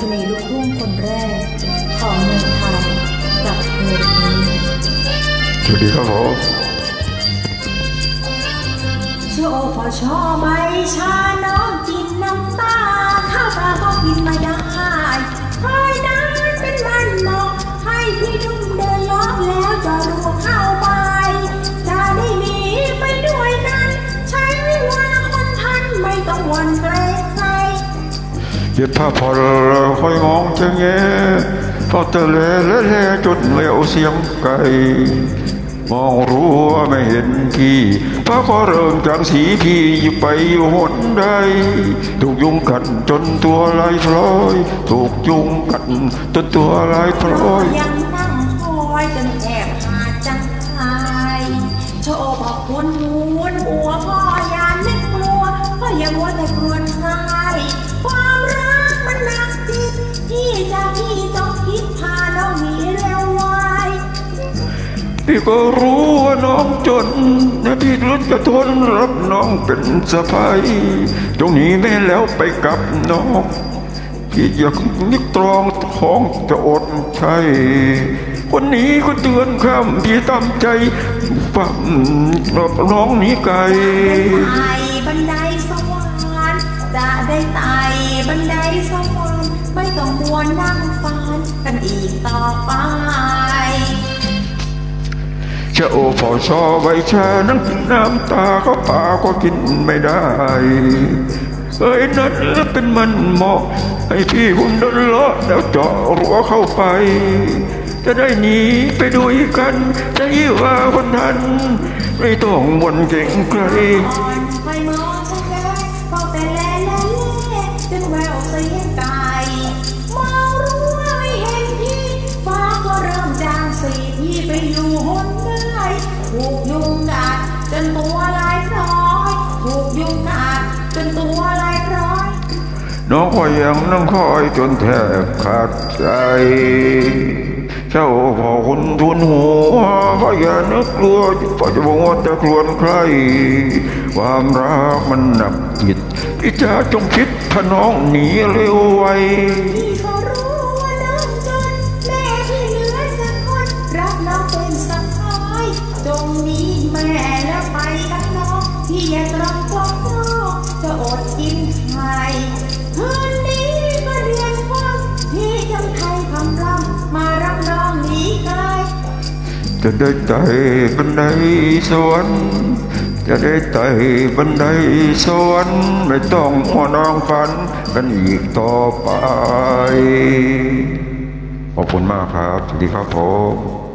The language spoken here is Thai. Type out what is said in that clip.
ชนีลูกทุ่งคนแรก ของเมืองไทยกับเพลงนี้สวัสดีครับผมโชว์พอชอไม่ชาน้องกินน้ำตา ข้าวปลาก็กินไม่ได้คอยนั้นเป็นวันเหมาะให้พี่นุ่มเดินล้อมแล้วจะรวมเข้าไปจะได้หนีไปด้วยกัน ใช้เวลาคนทันไม่ต้องหวันเกรง เย็บผ้าพอคอยมองเจะแง่พอเตะเลและแลจนแววเสียงไก่มองรู้ว่าไม่เห็นพี่พระก็เริ่มจากสีพี่อยู่ไปอยู่หนใดถูกยุงกัดจนตัวลายพลอย ถูกยุงกัดจนตัวลายพลอยยังนั่งคอยจนแอบหาจังไยโชว์บอกคุณหูนหัวพ่อยานึกกลัวก็อย่ามัวแต่กลัวใคร พี่ก็รู้ว่าน้องจนนะพี่รู้จะทนรับน้องเป็นสะพ้ายตรงนี้แม่แล้วไปกับน้องพี่อยากนึกตรองท้องจะอดใช่วันนี้ก็เตือนคำพี่ตามใจปั๊มน้องนี้ไกลไต่บันไดสวรรค์จะได้ไต่บันไดสวรรค์ไม่ต้องมัวนั่งฝันกันอีกต่อไป จะโอพอชอใบชานั่งกินน้ำตาก็ปาก็กินไม่ได้เอ้ยนั้นเป็นมันเหมาะให้พี่ผมเดินเลาะแล้วเจาะรั้วเข้าไป จะได้หนีไปด้วยกันจะยี่ว่าคนทัน ไม่ต้องวนเก่งใคร ถูกยุงกัดจนตัวลายพร้อย น้องก็ยังนั่งคอยจนแทบขาดใจ เจ้าพอคนทุนหัวก็อย่านึกกลัวพอจะบอกว่าจะกลวนใคร ความรักมันหนักจิตพี่จะจงคิดถ้าน้องหนีเร็วไวพี่ก็รู้ว่าน้องจนแม่ที่เหลือสักคนรับน้องเป็นสะพ้ายจงหนีแม่แล้วไปกับน้ องพี่อย่าตรองกลอกน้องจะอดกินไข่คืนนี้ก็เรียนฟังพี่จำไทยคำรำมารับน้องหนีไกลจะได้ไต่บันไดสวรรค์จะได้ไต่บันไดสวรรค์ไม่ต้องหัวนองฝันกันอีกต่อไป ขอบคุณมากครับ สวัสดีครับผม